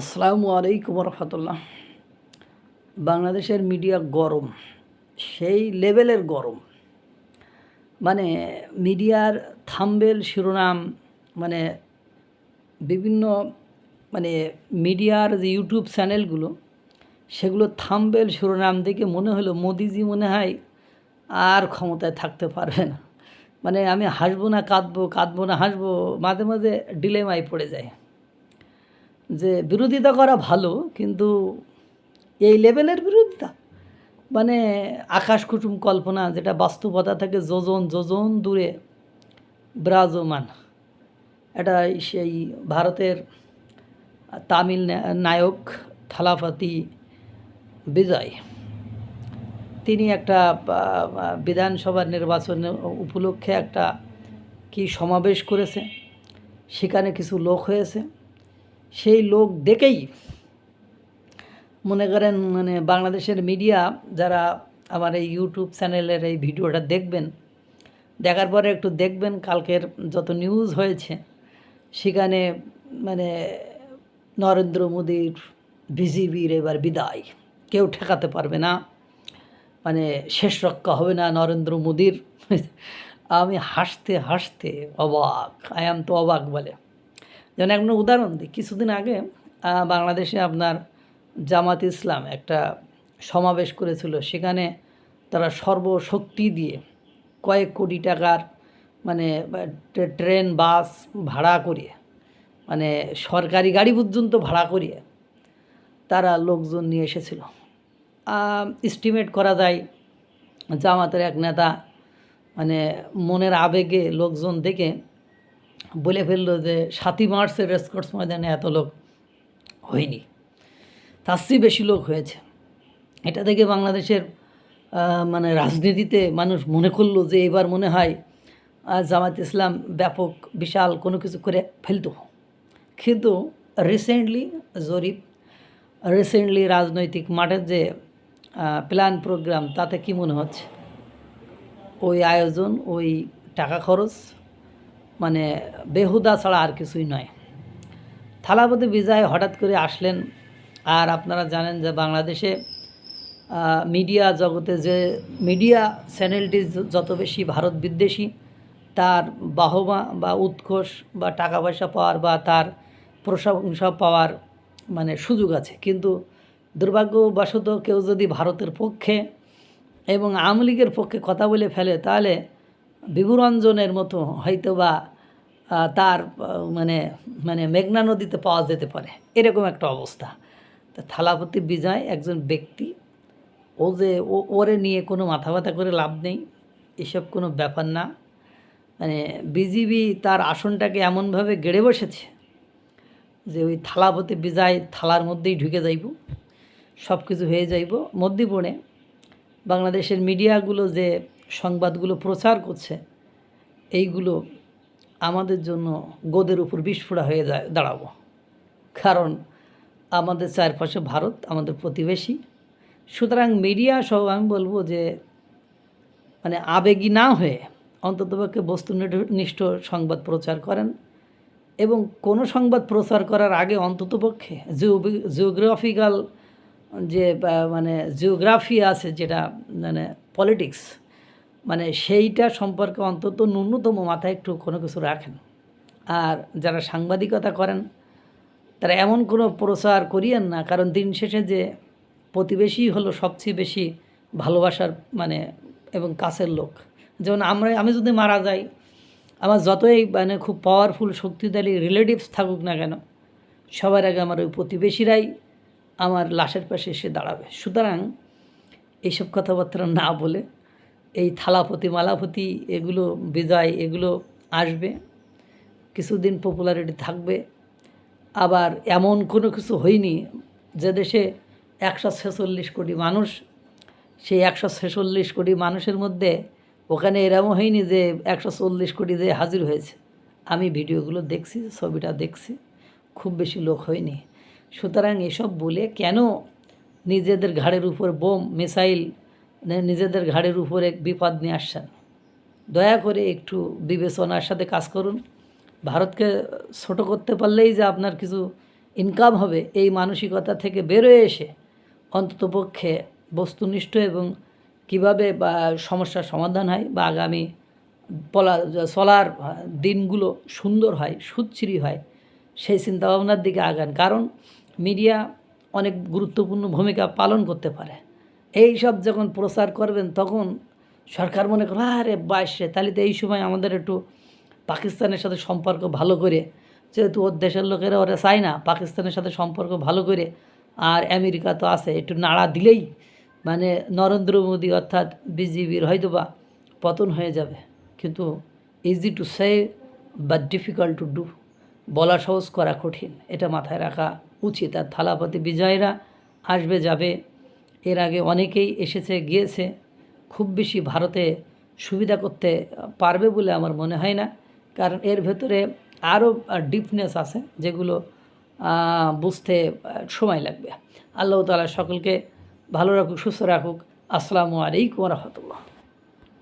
আসসালামু আলাইকুম রহমতুল্লাহ বাংলাদেশের মিডিয়া গরম, সেই লেভেলের গরম। মানে মিডিয়ার থাম্বেল শিরোনাম মানে বিভিন্ন মানে মিডিয়ার যে ইউটিউব চ্যানেলগুলো, সেগুলো থাম্বেল শিরোনাম দেখে মনে হলো মোদিজি মনে হয় আর ক্ষমতায় থাকতে পারবে না। মানে আমি হাসবো না, কাঁদবো কাঁদবো না, হাসবো, মাঝে মাঝে ডিলেমায় পড়ে যায়। যে বিরোধিতা করা ভালো, কিন্তু এই লেভেলের বিরোধিতা। মানে আকাশ কুটুম কল্পনা, যেটা বাস্তবতা থেকে যোজন যোজন দূরে বিরাজমান। এটা সেই ভারতের তামিল নায়ক থালাপাতি বিজয়। তিনি একটা বিধানসভা নির্বাচন উপলক্ষে একটা কি সমাবেশ করেছে, সেখানে কিছু লোক হয়েছে। সেই লোক দেখেই মনে করেন মানে বাংলাদেশের মিডিয়া যারা আমার এই ইউটিউব চ্যানেলের এই ভিডিওটা দেখবেন, দেখার পরে একটু দেখবেন কালকের যত নিউজ হয়েছে, সেখানে মানে নরেন্দ্র মোদীর বিজেপির এবার বিদায়। কেউ ঠেকাতে পারবে না মানে শেষ রক্ষা হবে না নরেন্দ্র মোদীর। আমি হাসতে হাসতে অবাক আই এম তো অবাক বলে। যেমন একটা উদাহরণ দিই, কিছুদিন আগে বাংলাদেশে আপনার জামাত ইসলাম একটা সমাবেশ করেছিল। সেখানে তারা সর্বশক্তি দিয়ে কয়েক কোটি টাকার মানে ট্রেন, বাস ভাড়া করিয়ে মানে সরকারি গাড়ি পর্যন্ত ভাড়া করিয়ে তারা লোকজন নিয়ে এসেছিল। এস্টিমেট করা যায় জামাতের এক নেতা মানে মনের আবেগে লোকজন দেখে বলে ফেলল যে সাতই মার্চের রেসকোর্স ময়দানে এত লোক হয়নি। তার চেয়ে বেশি লোক হয়েছে। এটা দেখে বাংলাদেশের মানে রাজনীতিতে মানুষ মনে করল যে এবার মনে হয় জামাত ইসলাম ব্যাপক, বিশাল কোনো কিছু করে ফেলতো। কিন্তু রিসেন্টলি জরিপ রিসেন্টলি রাজনৈতিক মাঠের যে প্ল্যান প্রোগ্রাম তাতে কি মনে হচ্ছে? ওই আয়োজন, ওই টাকা খরচ মানে বেহুদা ছাড়া আর কিছুই নয়। থালাপতি বিজয় হঠাৎ করে আসলেন আর আপনারা জানেন যে বাংলাদেশে মিডিয়া জগতে যে মিডিয়া চ্যানেলটি যত বেশি ভারত বিদ্বেষী, তার বাহবা বা উৎকোষ বা টাকা পয়সা পাওয়ার বা তার প্রশংসা পাওয়ার মানে সুযোগ আছে। কিন্তু দুর্ভাগ্যবশত কেউ যদি ভারতের পক্ষে এবং আওয়ামী লীগের পক্ষে কথা বলে ফেলে, তাহলে বিভুরঞ্জনের মতো হয়তো বা তার মানে মানে মেঘনা নদীতে পাওয়া যেতে পারে। এরকম একটা অবস্থা। তা থালাপতি বিজয় একজন ব্যক্তি, ও যে, ও, ওরে নিয়ে কোনো মাথা ব্যথা করে লাভ নেই, এসব কোনো ব্যাপার না। মানে বিজিবি তার আসনটাকে এমনভাবে গেড়ে বসেছে যে, ওই থালাপতি বিজয় থালার মধ্যেই ঢুকে যাইব সব কিছু হয়ে যাইব। মধ্যে বাংলাদেশের মিডিয়াগুলো যে সংবাদগুলো প্রচার করছে, এইগুলো আমাদের জন্য গোদের উপর বিস্ফোরা হয়ে যায়, দাঁড়াবো। কারণ আমাদের চারপাশে ভারত আমাদের প্রতিবেশী। সুতরাং মিডিয়া সহ আমি বলব যে মানে আবেগী না হয়ে অন্ততপক্ষে বস্তুনিষ্ঠ সংবাদ প্রচার করেন এবং কোনো সংবাদ প্রচার করার আগে অন্ততপক্ষে জিওগ্রাফিক্যাল যে মানে জিওগ্রাফি আছে যেটা মানে পলিটিক্স মানে সেইটা সম্পর্কে অন্তত ন্যূনতম মাথায় একটু কোনো কিছু রাখেন। আর যারা সাংবাদিকতা করেন, তারা এমন কোনো প্রচার করিয়েন না, কারণ দিন শেষে যে প্রতিবেশী হলো সবচেয়ে বেশি ভালোবাসার মানে এবং কাছের লোক। যেমন আমরা, আমি যদি মারা যাই, আমার যতই মানে খুব পাওয়ারফুল শক্তিশালী রিলেটিভস থাকুক না কেন, সবার আগে আমার ওই প্রতিবেশীরাই আমার লাশের পাশে এসে দাঁড়াবে। সুতরাং এইসব কথাবার্তা না বলে এই থালাপতি মালাপতি এগুলো বিজয়, এগুলো আসবে। কিছুদিন পপুলারিটি থাকবে। আবার এমন কোনো কিছু হয়নি যে দেশে একশো ছেচল্লিশ কোটি মানুষ, সেই একশো ছেচল্লিশ কোটি মানুষের মধ্যে ওখানে এরকম হয়নি যে একশো চল্লিশ কোটি যে হাজির হয়েছে। আমি ভিডিওগুলো দেখছি, ছবিটা দেখছি, খুব বেশি লোক হয়নি। সুতরাং এসব বলে কেন নিজেদের ঘাড়ের উপর বোম, মিসাইল নিজেদের ঘাড়ের উপরে বিপদ নিয়ে আসছেন। দয়া করে একটু বিবেচনার সাথে কাজ করুন। ভারতকে ছোট করতে পারলেই যে আপনার কিছু ইনকাম হবে, এই মানসিকতা থেকে বেরোয় এসে অন্ততপক্ষে বস্তুনিষ্ঠ এবং কীভাবে বা সমস্যার সমাধান হয় বা আগামী পলা চলার দিনগুলো সুন্দর হয়, সুচ্ছিরি হয়, সেই চিন্তাভাবনার দিকে আগান। কারণ মিডিয়া অনেক গুরুত্বপূর্ণ ভূমিকা পালন করতে পারে। এই সব যখন প্রচার করবেন, তখন সরকার মনে করে, আরে বাইশে তাহলে তো এই সময় আমাদের একটু পাকিস্তানের সাথে সম্পর্ক ভালো করে, যেহেতু ওর দেশের লোকেরা ওরা চায় না পাকিস্তানের সাথে সম্পর্ক ভালো করে, আর আমেরিকা তো আছে, একটু নাড়া দিলেই মানে নরেন্দ্র মোদী অর্থাৎ বিজেপির হয়তো বা পতন হয়ে যাবে। কিন্তু ইজি টু সে বা ডিফিকাল্ট টু ডু বলা সহজ করা কঠিন, এটা মাথায় রাখা উচিত। আর থালাপতি বিজয়রা আসবে, যাবে এর আগে অনেকেই এসেছে, গিয়েছে। খুব বেশি ভারতে সুবিধা করতে পারবে বলে আমার মনে হয় না। কারণ এর ভেতরে আরও ডিপনেস আছে যেগুলো বুঝতে সময় লাগবে। আল্লাহ তালা সকলকে ভালো রাখুক, সুস্থ রাখুক। আসসালামু আলাইকুম রহমতুল্লাহ।